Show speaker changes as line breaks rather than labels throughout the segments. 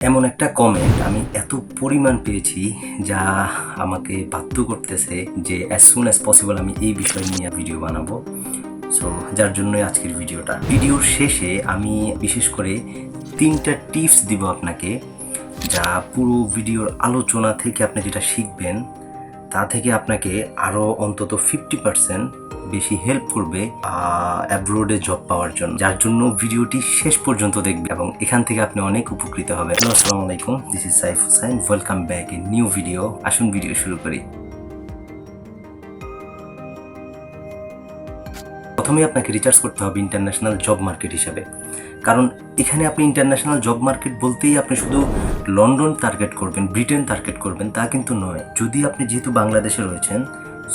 এমন একটা কমেন্ট আমি এত পরিমাণ পেয়েছি যা আমাকে বাধ্য করতেছে যে অ্যাজ সুন অ্যাজ পসিবল আমি এই বিষয় নিয়ে ভিডিও বানাবো। সো যার জন্যই আজকের ভিডিওটা। ভিডিওর শেষে আমি বিশেষ করে তিনটা টিপস দিব আপনাকে, যা পুরো ভিডিওর আলোচনা থেকে আপনি যেটা শিখবেন তা থেকে আপনাকে আরও অন্তত ফিফটি পার্সেন্ট বেশি হেল্প করবে অ্যাব্রোডে জব পাওয়ার জন্য। যার জন্য ভিডিওটি শেষ পর্যন্ত দেখবে এবং এখান থেকে আপনি অনেক উপকৃত হবেন। আসসালামু আলাইকুম। This is Saif Hussain welcome back a new video আসুন ভিডিও শুরু করি। প্রথমে আপনাকে রিচার্জ করতে হবে ইন্টারন্যাশনাল জব মার্কেট হিসাবে। কারণ এখানে আপনি ইন্টারন্যাশনাল জব মার্কেট বলতেই আপনি শুধু লন্ডন টার্গেট করবেন ব্রিটেন টার্গেট করবেন, তা কিন্তু নয়। যদি আপনি যেহেতু বাংলাদেশে রয়েছেন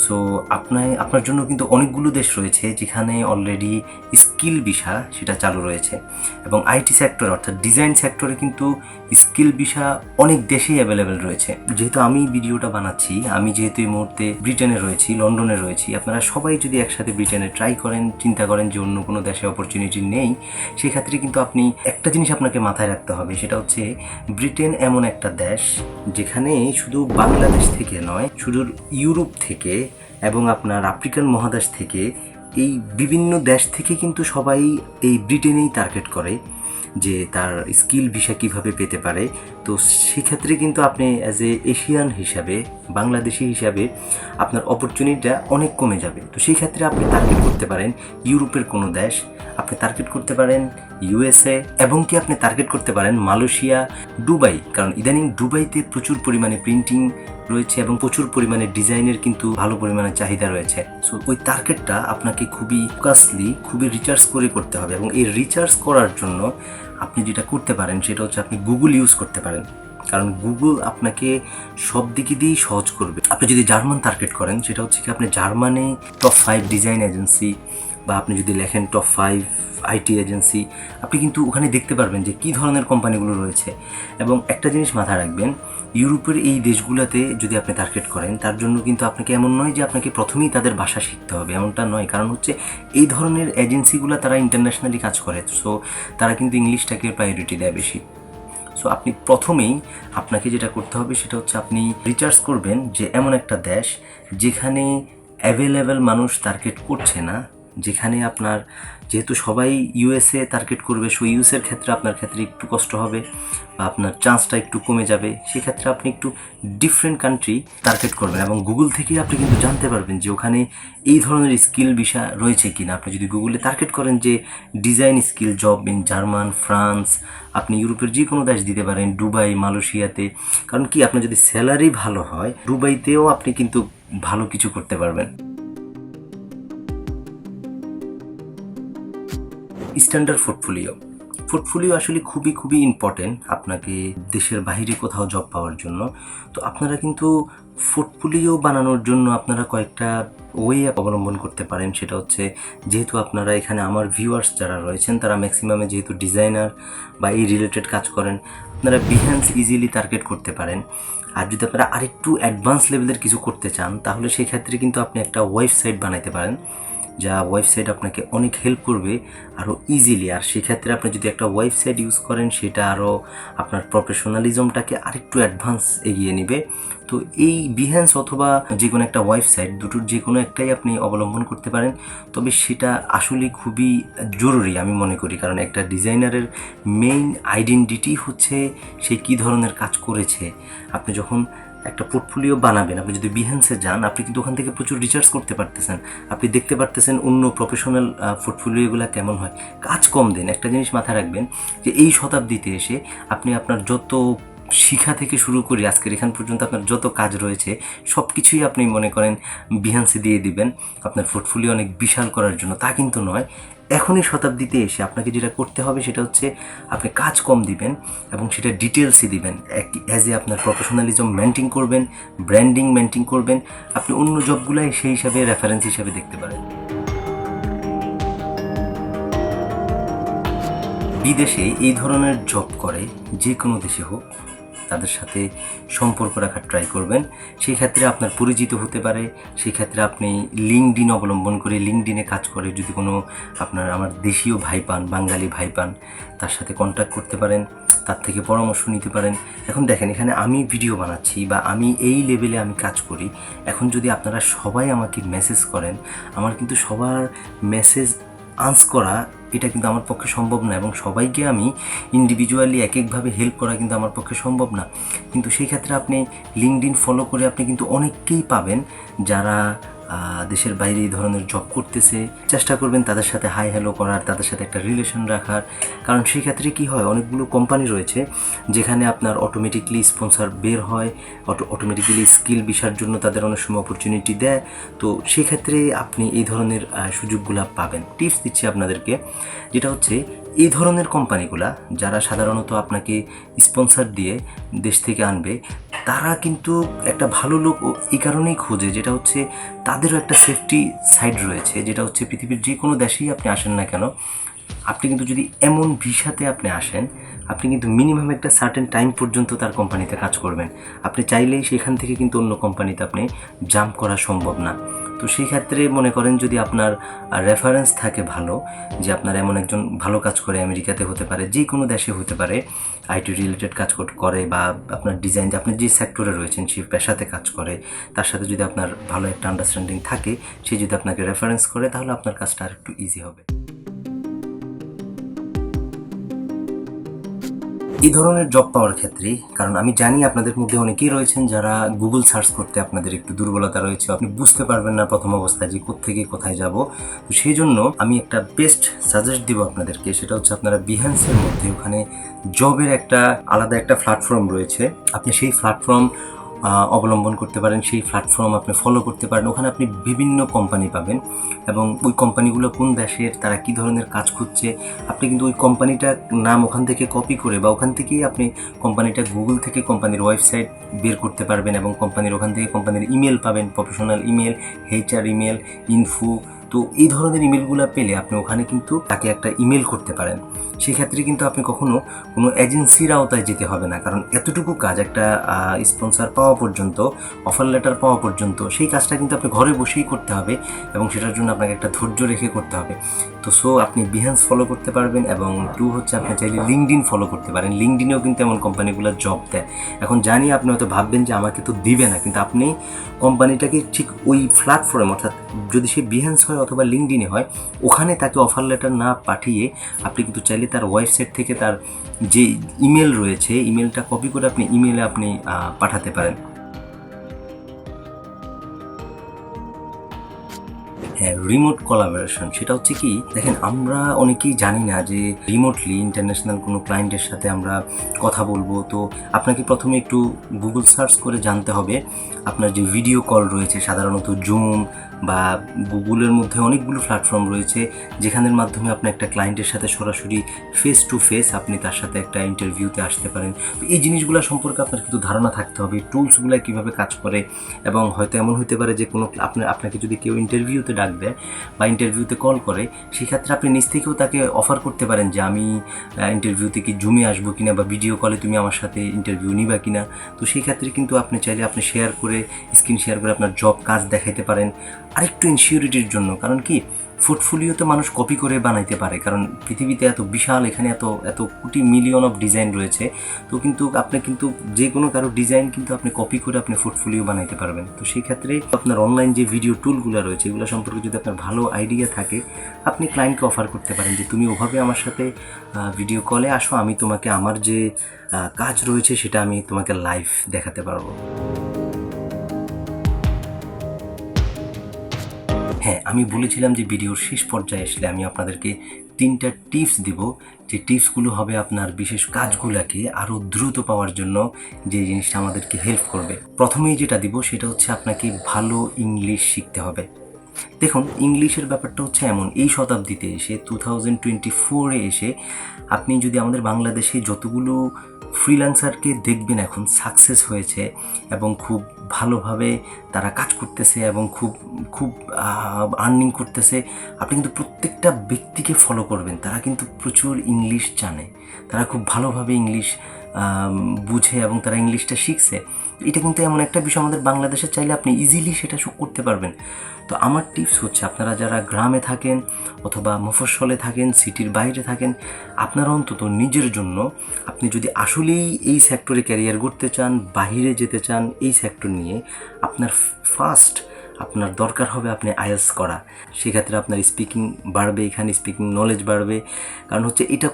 সো আপনার আপনার জন্য কিন্তু অনেকগুলো দেশ রয়েছে যেখানে অলরেডি স্কিল ভিসা সেটা চালু রয়েছে। এবং আইটি সেক্টর অর্থাৎ ডিজাইন সেক্টরে কিন্তু স্কিল ভিসা অনেক দেশেই অ্যাভেলেবেল রয়েছে। যেহেতু আমি ভিডিওটা বানাচ্ছি, আমি যেহেতু এই মুহূর্তে ব্রিটেনে রয়েছি লন্ডনে রয়েছি, আপনারা সবাই যদি একসাথে ব্রিটেনে ট্রাই করেন, চিন্তা করেন যে অন্য কোনো দেশে অপরচুনিটি নেই, সেক্ষেত্রে কিন্তু আপনি একটা জিনিস আপনাকে মাথায় রাখতে হবে, সেটা হচ্ছে ব্রিটেন এমন একটা দেশ যেখানে শুধু বাংলাদেশ থেকে নয়, শুধু ইউরোপ থেকে এবং আপনার আফ্রিকান মহাদেশ থেকে এই বিভিন্ন দেশ থেকে কিন্তু সবাই এই ব্রিটেনেই টার্গেট করে যে তার স্কিল ভিসা কীভাবে পেতে পারে। তো সেক্ষেত্রে কিন্তু আপনি অ্যাজ এ এশিয়ান হিসাবে, বাংলাদেশি হিসাবে আপনার অপরচুনিটিটা অনেক কমে যাবে। তো সেই ক্ষেত্রে আপনি টার্গেট করতে পারেন ইউরোপের কোনো দেশ। আপনি টার্গেট করতে পারেন ইউএসএ এবং কি আপনি টার্গেট করতে পারেন মালয়েশিয়া, দুবাই, কারণ ইদানিং দুবাইতে প্রচুর পরিমাণে প্রিন্টিং রয়েছে এবং প্রচুর পরিমাণে ডিজাইনের কিন্তু ভালো পরিমাণে চাহিদা রয়েছে। সো ওই টার্গেটটা আপনাকে খুবই ফোকাসলি খুবই রিচার্জ করে করতে হবে এবং এই রিচার্জ করার জন্য আপনি যেটা করতে পারেন সেটা হচ্ছে আপনি গুগল ইউজ করতে পারেন। কারণ গুগল আপনাকে সব দিকে দিয়েই সহজ করবে। আপনি যদি জার্মান টার্গেট করেন, সেটা হচ্ছে কি আপনি জার্মানে টপ ফাইভ ডিজাইন এজেন্সি বা আপনি যদি লেখেন টপ ফাইভ আইটি এজেন্সি আপনি কিন্তু ওখানে দেখতে পারবেন যে কী ধরনের কোম্পানিগুলো রয়েছে। এবং একটা জিনিস মাথায় রাখবেন, ইউরোপের এই দেশগুলোতে যদি আপনি টার্গেট করেন, তার জন্য কিন্তু আপনাকে এমন নয় যে আপনাকে প্রথমেই তাদের ভাষা শিখতে হবে, এমনটা নয়। কারণ হচ্ছে এই ধরনের এজেন্সিগুলো তারা ইন্টারন্যাশনালি কাজ করে সো তারা কিন্তু ইংলিশটাকে প্রায়োরিটি দেয় বেশি। সো আপনি প্রথমেই আপনাকে যেটা করতে হবে, সেটা হচ্ছে আপনি রিচার্জ করবেন যে এমন একটা দেশ যেখানে অ্যাভেলেবেল মানুষ টার্গেট করছে না যেখানে আপনার, যেহেতু সবাই ইউএসএ টার্গেট করবে সো ইউএসের ক্ষেত্রে আপনার ক্ষেত্রে একটু কষ্ট হবে বা আপনার চান্সটা একটু কমে যাবে, সেক্ষেত্রে আপনি একটু ডিফারেন্ট কান্ট্রি টার্গেট করবেন এবং গুগল থেকে আপনি কিন্তু জানতে পারবেন যে ওখানে এই ধরনের স্কিল বিষয় রয়েছে কিনা। আপনি যদি গুগলে টার্গেট করেন যে design skill job in German France আপনি ইউরোপের যে কোনো দেশ দিতে পারেন, দুবাই, মালয়েশিয়াতে, কারণ কি, আপনার যদি স্যালারি ভালো হয়, দুবাইতেও আপনি কিন্তু ভালো কিছু করতে পারবেন। স্ট্যান্ডার্ড পোর্টফোলিও পোর্টফোলিও আসলে খুবই খুবই ইম্পর্টেন্ট আপনাকে দেশের বাইরে কোথাও জব পাওয়ার জন্য। তো আপনারা কিন্তু পোর্টফোলিও বানানোর জন্য আপনারা কয়েকটা ওয়ে অবলম্বন করতে পারেন। সেটা হচ্ছে, যেহেতু আপনারা এখানে আমার ভিউয়ার্স যারা রয়েছেন, তারা ম্যাক্সিমামে যেহেতু ডিজাইনার বা এই রিলেটেড কাজ করেন, আপনারা বিহ্যান্স ইজিলি টার্গেট করতে পারেন। আর যদি আপনারা আরেকটু অ্যাডভান্স লেভেলের কিছু করতে চান, তাহলে সেই ক্ষেত্রে কিন্তু আপনি একটা ওয়েবসাইট বানাইতে পারেন। যা ওয়েবসাইট আপনাকে অনেক হেল্প করবে আরও ইজিলি আর সেক্ষেত্রে আপনি যদি একটা ওয়েবসাইট ইউজ করেন, সেটা আরও আপনার প্রফেশনালিজমটাকে আরেকটু অ্যাডভান্স এগিয়ে নেবে। তো এই বিহ্যান্স অথবা যে কোনো একটা ওয়েবসাইট দুটোর যে কোনো একটাই আপনি অবলম্বন করতে পারেন। তবে সেটা আসলে খুবই জরুরি আমি মনে করি, কারণ একটা ডিজাইনারের মেইন আইডেন্টিটি হচ্ছে সে কী ধরনের কাজ করেছে। আপনি যখন একটা পোর্টফোলিও বানাবেন। আপনি যদি বিহেন্সে যান, আপনি কিন্তু ওখান থেকে প্রচুর রিচার্জ করতে পারতেছেন। আপনি দেখতে পারতেছেন অন্য প্রফেশনাল পোর্টফোলিওগুলো কেমন হয়। কাজ কম দেন। একটা জিনিস মাথায় রাখবেন যে এই শতাব্দীতে এসে আপনি আপনার যত শিখা থেকে শুরু করি আজকের এখান পর্যন্ত আপনার যত কাজ রয়েছে সব কিছুই আপনি মনে করেন বিহান্সে দিয়ে দিবেন। আপনার পোর্টফোলিও অনেক বিশাল করার জন্য। তা কিন্তু নয়। এখনই শতাব্দীতে এসে আপনাকে যেটা করতে হবে সেটা হচ্ছে আপনি কাজ কম দিবেন এবং সেটা ডিটেলসই দিবেন। অ্যাজ এ আপনার প্রফেশনালিজম মেনটেন করবেন ব্র্যান্ডিং মেনটেন করবেন, আপনি অন্য জবগুলাই সেই হিসাবে রেফারেন্স হিসাবে দেখতে পারেন। বিদেশে এই ধরনের জব করে যে কোনো দেশে হোক তাদের সাথে সম্পর্ক রাখার ট্রাই করবেন। সেই ক্ষেত্রে আপনার পরিচিত হতে পারে। সেই ক্ষেত্রে আপনি লিঙ্কডিন অবলম্বন করে লিঙ্কডিনে কাজ করে যদি কোনো আপনার আমার দেশীয় ভাই পান, বাঙালি ভাই পান, তার সাথে কন্ট্যাক্ট করতে পারেন, তার থেকে পরামর্শ নিতে পারেন। এখন দেখেন, এখানে আমি ভিডিও বানাচ্ছি বা আমি এই লেভেলে আমি কাজ করি। এখন যদি আপনারা সবাই আমাকে মেসেজ করেন, আমার কিন্তু সবার মেসেজ আন্স করা এটা কিন্তু আমার পক্ষে সম্ভব না এবং সবাইকে আমি ইন্ডিভিজুয়ালি এক একভাবে হেল্প করা কিন্তু আমার পক্ষে সম্ভব না। কিন্তু সেই ক্ষেত্রে আপনি লিঙ্কড ফলো করে আপনি কিন্তু অনেককেই পাবেন যারা দেশের বাইরে এই ধরনের জব করতেছে, চেষ্টা করবেন তাদের সাথে হাই হ্যালো করার, তাদের সাথে একটা রিলেশন রাখার। কারণ সেই ক্ষেত্রে কি হয়, অনেকগুলো কোম্পানি রয়েছে যেখানে আপনার অটোমেটিকলি স্পন্সর বের হয় অটো অটোমেটিক্যালি স্কিল বিষয়ের জন্য তাদের অনেক সময় অপরচুনিটি দেয়। তো সেক্ষেত্রে আপনি এই ধরনের সুযোগগুলো পাবেন। টিপস দিচ্ছি আপনাদেরকে, যেটা হচ্ছে এই ধরনের কোম্পানিগুলা যারা সাধারণত আপনাকে স্পন্সর দিয়ে দেশ থেকে আনবে, তারা কিন্তু একটা ভালো লোক এই কারণেই খোঁজে, যেটা হচ্ছে তাদেরও একটা সেফটি সাইড রয়েছে, যেটা হচ্ছে পৃথিবীর যে কোনো দেশেই আপনি আসেন না কেন, আপনি কিন্তু যদি এমন ভিসাতে আপনি আসেন, আপনি কিন্তু মিনিমাম একটা সার্টেন টাইম পর্যন্ত তার কোম্পানিতে কাজ করবেন। আপনি চাইলেই সেখান থেকে কিন্তু অন্য কোম্পানিতে আপনি জাম্প করা সম্ভব না। তো সেই ক্ষেত্রে মনে করেন যদি আপনার রেফারেন্স থাকে ভালো, যে আপনার এমন একজন ভালো কাজ করে আমেরিকাতে হতে পারে, যে কোনো দেশে হতে পারে আইটি রিলেটেড কাজ করে বা আপনার ডিজাইন আপনি যে সেক্টরে রয়েছেন সেই পেশাতে কাজ করে, তার সাথে যদি আপনার ভালো একটা আন্ডারস্ট্যান্ডিং থাকে, সে যদি আপনাকে রেফারেন্স করে, তাহলে আপনার কাজটা আর একটু ইজি হবে। এই ধরনের জব পাওয়ার ক্ষেত্রে, কারণ আমি জানি আপনাদের মধ্যে অনেকেই রয়েছেন যারা গুগল সার্চ করতে আপনাদের একটু দুর্বলতা রয়েছে, আপনি বুঝতে পারবেন না প্রথম অবস্থায় যে কোথেকে কোথায় যাব। তো সেই জন্য আমি একটা বেস্ট সাজেস্ট দিব আপনাদেরকে, সেটা হচ্ছে আপনারা বিহান্সের মধ্যে ওখানে জবের একটা আলাদা একটা প্ল্যাটফর্ম রয়েছে। আপনি সেই প্ল্যাটফর্ম অবলম্বন করতে পারেন, সেই প্ল্যাটফর্ম আপনি ফলো করতে পারেন, ওখানে আপনি বিভিন্ন কোম্পানি পাবেন এবং ওই কোম্পানিগুলো কোন দেশের, তারা কি ধরনের কাজ খুঁজছে, আপনি কিন্তু ওই কোম্পানিটার নাম ওখান থেকে কপি করে বা ওখান থেকেই আপনি কোম্পানিটা গুগল থেকে কোম্পানির ওয়েবসাইট বের করতে পারবেন এবং কোম্পানির ওখান থেকে কোম্পানির ইমেল পাবেন professional email HR email info তো এই ধরনের ইমেলগুলো পেলে আপনি ওখানে কিন্তু তাকে একটা ইমেল করতে পারেন। সেক্ষেত্রে কিন্তু আপনি কখনো কোনো এজেন্সির আওতায় যেতে হবে না, কারণ এতটুকু কাজ একটা স্পন্সর পাওয়া পর্যন্ত অফার লেটার পাওয়া পর্যন্ত, সেই কাজটা কিন্তু আপনি ঘরে বসেই করতে হবে এবং সেটার জন্য আপনাকে একটা ধৈর্য রেখে করতে হবে। তো সো আপনি বিহান্স ফলো করতে পারবেন এবং টু হচ্ছে আপনি চাইলে লিঙ্কডিন ফলো করতে পারেন। লিঙ্কডিনেও কিন্তু এমন কোম্পানিগুলো জব দেয়। এখন জানি আপনি হয়তো ভাববেন যে আমাকে তো দিবে না, কিন্তু আপনি কোম্পানিটাকে ঠিক ওই প্ল্যাটফর্মে অর্থাৎ যদি সে বিহান্স হয় অথবা লিঙ্কডিনে হয়, ওখানে তাকে অফার লেটার না পাঠিয়ে আপনি কিন্তু চাইলে তার ওয়েবসাইট থেকে তার যে ইমেল রয়েছে ইমেলটা কপি করে আপনি ইমেলে আপনি পাঠাতে পারেন। হ্যাঁ রিমোট কোলাবোরেশন সেটা হচ্ছে কি, দেখেন আমরা অনেকেই জানি না যে রিমোটলি ইন্টারন্যাশনাল কোনো ক্লায়েন্টের সাথে আমরা কথা বলব। তো আপনাকে প্রথমে একটু গুগল সার্চ করে জানতে হবে। আপনার যে ভিডিও কল রয়েছে, সাধারণত জুম বা গুগলের মধ্যে অনেকগুলো প্ল্যাটফর্ম রয়েছে, যেখানের মাধ্যমে আপনি একটা ক্লায়েন্টের সাথে সরাসরি ফেস টু ফেস আপনি তার সাথে একটা ইন্টারভিউতে আসতে পারেন। তো এই জিনিসগুলো সম্পর্কে আপনার কিন্তু ধারণা থাকতে হবে টুলসগুলো কীভাবে কাজ করে এবং হয়তো এমন হতে পারে যে কোনো আপনার, আপনাকে যদি কেউ ইন্টারভিউতে ডাক দেয় বা ইন্টারভিউতে কল করে, সেক্ষেত্রে আপনি নিজ থেকেও তাকে অফার করতে পারেন যে আমি ইন্টারভিউতে কি জুমে আসব কিনা বা ভিডিও কলে তুমি আমার সাথে ইন্টারভিউ নিবা কিনা। তো সেই ক্ষেত্রে কিন্তু আপনি চাইলে আপনি শেয়ার করে স্ক্রিন শেয়ার করে আপনার জব কাজ দেখাইতে পারেন। আরেকটু ইনসিউরিটির জন্য। কারণ কি? পোর্টফোলিওতে মানুষ কপি করে বানাইতে পারে। কারণ পৃথিবীতে এত বিশাল, এখানে এত এত কোটি মিলিয়ন অফ ডিজাইন রয়েছে। তো কিন্তু আপনি কিন্তু যে কোনো কারও ডিজাইন কিন্তু আপনি কপি করে আপনি পোর্টফোলিও বানাইতে পারবেন। তো সেই ক্ষেত্রে আপনার অনলাইন যে ভিডিও টুলগুলো রয়েছে, এগুলো সম্পর্কে যদি আপনার ভালো আইডিয়া থাকে, আপনি ক্লায়েন্টকে অফার করতে পারেন যে, তুমি ওভাবে আমার সাথে ভিডিও কলে আসো, আমি তোমাকে আমার যে কাজ রয়েছে, সেটা আমি তোমাকে লাইভ দেখাতে পারব। হ্যাঁ আমি বলেছিলাম যে ভিডিওর শেষ পর্যায়ে আসলে আমি আপনাদেরকে তিনটা টিপস দিব। যে টিপসগুলো হবে আপনার বিশেষ কাজগুলোকে আরও দ্রুত পাওয়ার জন্য যে জিনিসটা আমাদেরকে হেল্প করবে। প্রথমেই যেটা দিব সেটা হচ্ছে আপনাকে ভালো ইংলিশ শিখতে হবে। দেখুন, ইংলিশের ব্যাপারটা হচ্ছে এমন, এই শতাব্দীতে এসে টু থাউজেন্ড টোয়েন্টি ফোরে এসে আপনি যদি আমাদের বাংলাদেশে যতগুলো ফ্রিল্যান্সারকে দেখবেন এখন সাকসেস হয়েছে এবং খুব ভালোভাবে তারা কাজ করতেছে এবং খুব খুব আর্নিং করতেছে। আপনি কিন্তু প্রত্যেকটা ব্যক্তিকে ফলো করবেন। তারা কিন্তু প্রচুর ইংলিশ জানে। তারা খুব ভালোভাবে ইংলিশ বুঝে এবং তারা ইংলিশটা শিখছে। এটা কিন্তু এমন একটা বিষয় আমাদের বাংলাদেশে চাইলে আপনি ইজিলি সেটা করতে পারবেন। তো আমার টিপস হচ্ছে, আপনারা যারা গ্রামে থাকেন অথবা মফস্বলে থাকেন সিটির বাইরে থাকেন, আপনারা অন্তত নিজের জন্য আপনি যদি আসলেই এই সেক্টরে ক্যারিয়ার করতে চান বাইরে যেতে চান, এই সেক্টর নিয়ে আপনার ফার্স্ট আপনার দরকার হবে আপনি আয়াস করা। সেক্ষেত্রে আপনার স্পিকিং বাড়বে, এখানে স্পিকিং নলেজ বাড়বে। কারণ হচ্ছে এটা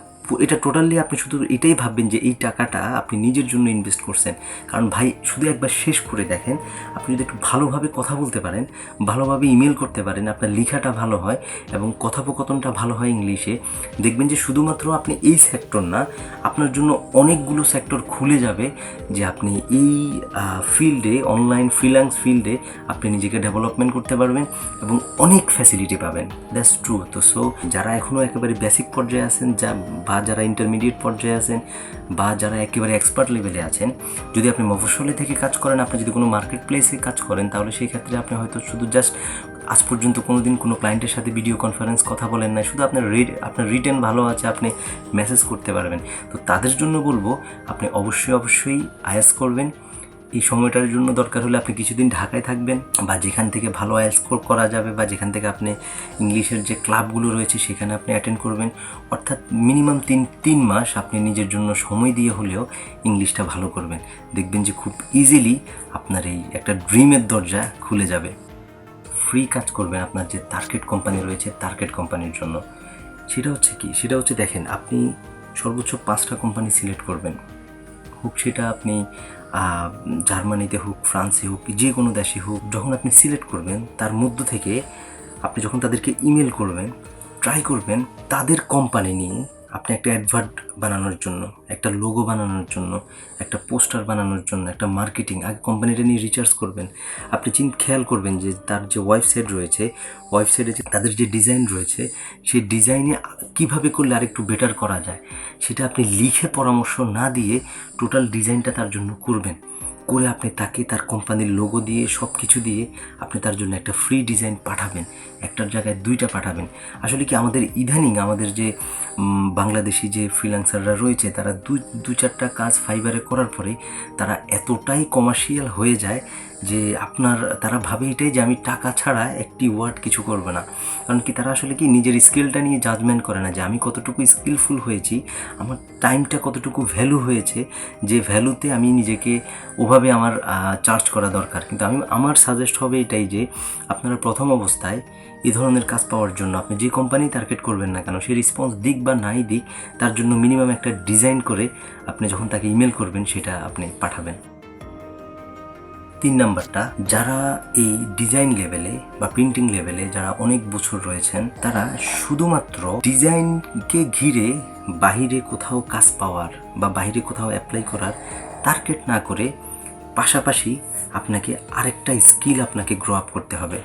এটা টোটালি আপনি শুধু এটাই ভাববেন যে এই টাকাটা আপনি নিজের জন্য ইনভেস্ট করছেন। কারণ ভাই, শুধু একবার শেষ করে দেখেন, আপনি যদি একটু ভালোভাবে কথা বলতে পারেন, ভালোভাবে ইমেল করতে পারেন, আপনার লেখাটা ভালো হয় এবং কথোপকথনটা ভালো হয় ইংলিশে, দেখবেন যে শুধুমাত্র আপনি এই সেক্টর না, আপনার জন্য অনেকগুলো সেক্টর খুলে যাবে যে আপনি এই ফিল্ডে অনলাইন ফ্রিল্যান্স ফিল্ডে আপনি নিজেকে ডেভেলপমেন্ট করতে পারবেন এবং অনেক ফ্যাসিলিটি পাবেন। দ্যাটস ট্রু তো সো যারা এখনও একেবারে বেসিক পর্যায়ে আছেন, যা বা যারা ইন্টারমিডিয়েট পর্যায়ে আছেন বা যারা একেবারে এক্সপার্ট লেভেলে আছেন, যদি আপনি মফস্বলে থেকে কাজ করেন, আপনি যদি কোনো মার্কেট প্লেসে কাজ করেন, তাহলে সেই ক্ষেত্রে আপনি হয়তো শুধু জাস্ট আজ পর্যন্ত কোনো দিন কোনো ক্লায়েন্টের সাথে ভিডিও কনফারেন্স কথা বলেন না শুধু আপনার রিড আপনার রিটার্ন ভালো আছে, আপনি মেসেজ করতে পারবেন। তো তাদের জন্য বলব, আপনি অবশ্যই অবশ্যই আয়াস করবেন। এই সময়টার জন্য দরকার হলে আপনি কিছুদিন ঢাকায় থাকবেন বা যেখান থেকে ভালো আয়াস করা যাবে বা যেখান থেকে আপনি ইংলিশের যে ক্লাবগুলো রয়েছে সেখানে আপনি অ্যাটেন্ড করবেন। অর্থাৎ মিনিমাম তিন তিন মাস আপনি নিজের জন্য সময় দিয়ে হলেও ইংলিশটা ভালো করবেন। দেখবেন যে খুব ইজিলি আপনার এই একটা ড্রিমের দরজা খুলে যাবে। ফ্রি কাজ করবেন আপনার যে টার্গেট কোম্পানি রয়েছে টার্গেট কোম্পানির জন্য। সেটা হচ্ছে কি? সেটা হচ্ছে দেখেন, আপনি সর্বোচ্চ পাঁচটা কোম্পানি সিলেক্ট করবেন। হোক সেটা আপনি জার্মানিতে হোক, ফ্রান্সে হোক, যে কোনো দেশে হোক, যখন আপনি সিলেক্ট করবেন, তার মধ্য থেকে আপনি যখন তাদেরকে ইমেল করবেন, ট্রাই করবেন, তাদের কোম্পানি নিয়ে আপনি একটা অ্যাডভার্ট বানানোর জন্য, একটা লোগো বানানোর জন্য, একটা পোস্টার বানানোর জন্য, একটা মার্কেটিং আগে কোম্পানিটা নিয়ে রিচার্জ করবেন। আপনি চিন, খেয়াল করবেন যে তার যে ওয়েবসাইট রয়েছে ওয়েবসাইটে যে তাদের যে ডিজাইন রয়েছে, সেই ডিজাইনে কীভাবে করলে আরেকটু বেটার করা যায়, সেটা আপনি লিখে পরামর্শ না দিয়ে টোটাল ডিজাইনটা তার জন্য করবেন। করে আপনি তাকে তার কোম্পানির লোগো দিয়ে সব কিছু দিয়ে আপনি তার জন্য একটা ফ্রি ডিজাইন পাঠাবেন। একটার জায়গায় দুইটা পাঠাবেন। আসলে কি আমাদের ইদানিং আমাদের যে বাংলাদেশি যে ফ্রিল্যান্সাররা রয়েছে, তারা দু দু চারটা কাজ ফাইবারে করার পরে তারা এতটাই কমার্শিয়াল হয়ে যায় যে আপনার, তারা ভাবে এটাই যে আমি টাকা ছাড়া একটি ওয়ার্ড কিছু করবে না। কারণ কি তারা আসলে কি নিজের স্কিলটা নিয়ে জাজমেন্ট করে না যে আমি কতটুকু স্কিলফুল হয়েছি, আমার টাইমটা কতটুকু ভ্যালু হয়েছে, যে ভ্যালুতে আমি নিজেকে ওভাবে আমার চার্জ করা দরকার। কিন্তু আমি, আমার সাজেস্ট হবে এটাই যে আপনারা প্রথম অবস্থায় এই ধরনের কাজ পাওয়ার জন্য আপনি যে কোম্পানি টার্গেট করবেন না কেন, সে রেসপন্স দিক বা নাই দিক, তার জন্য মিনিমাম একটা ডিজাইন করে আপনি যখন তাকে ইমেল করবেন, সেটা আপনি পাঠাবেন। তিন নাম্বারটা, যারা এই ডিজাইন লেভেলে বা প্রিন্টিং লেভেলে যারা অনেক বছর রয়েছেন, তারা শুধুমাত্র ডিজাইনকে ঘিরে বাহিরে কোথাও কাজ পাওয়ার বা বাইরে কোথাও অ্যাপ্লাই করার টার্গেট না করে পাশাপাশি আপনাকে আরেকটা স্কিল আপনাকে গ্রো আপ করতে হবে।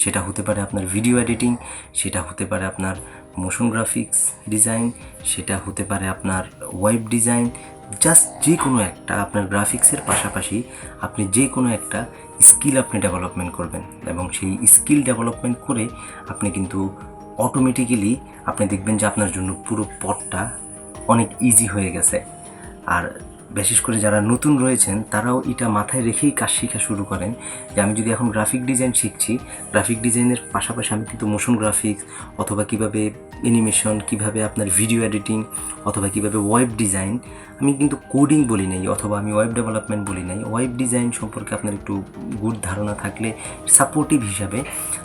সেটা হতে পারে আপনার ভিডিও এডিটিং সেটা হতে পারে আপনার মোশন গ্রাফিক্স ডিজাইন সেটা হতে পারে আপনার ওয়েব ডিজাইন জাস্ট যে কোনো একটা আপনার গ্রাফিক্সের পাশাপাশি আপনি যে কোনো একটা স্কিল আপনি ডেভেলপমেন্ট করবেন এবং সেই স্কিল ডেভেলপমেন্ট করে আপনি কিন্তু অটোমেটিক্যালি আপনি দেখবেন যে আপনার জন্য পুরো পথটা অনেক ইজি হয়ে গেছে। আর বিশেষ করে যারা নতুন রয়েছেন, তারাও এটা মাথায় রেখেই কাজ শেখা শুরু করেন যে আমি যদি এখন গ্রাফিক ডিজাইন শিখছি গ্রাফিক ডিজাইনের পাশাপাশি আমি কিন্তু মোশন গ্রাফিক্স অথবা কীভাবে অ্যানিমেশন কীভাবে আপনার ভিডিও এডিটিং অথবা কীভাবে ওয়েব ডিজাইন আমি কিন্তু কোডিং বলি নাই, অথবা আমি ওয়েব ডেভেলপমেন্ট বলি নাই। ওয়েব ডিজাইন সম্পর্কে আপনার একটু গুড ধারণা থাকলে সাপোর্টিভ হিসাবে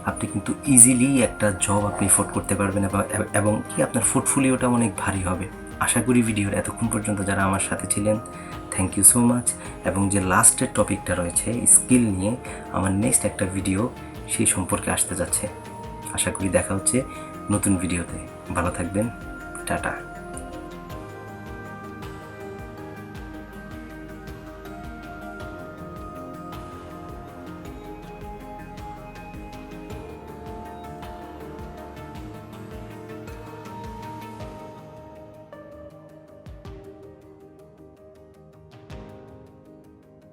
আপনি কিন্তু ইজিলি একটা জব আপনি এফোর্ড করতে পারবেন এবং- এবং কি আপনার পোর্টফোলিওটা অনেক ভারী হবে। আশা করি ভিডিওর এতক্ষণ পর্যন্ত যারা আমার সাথে ছিলেন থ্যাংক ইউ সো মাচ এবং যে লাস্টের টপিকটা রয়েছে স্কিল নিয়ে আমার নেক্সট একটা ভিডিও সেই সম্পর্কে আসতে যাচ্ছে। আশা করি দেখা হচ্ছে নতুন ভিডিওতে ভালো থাকবেন। টাটা।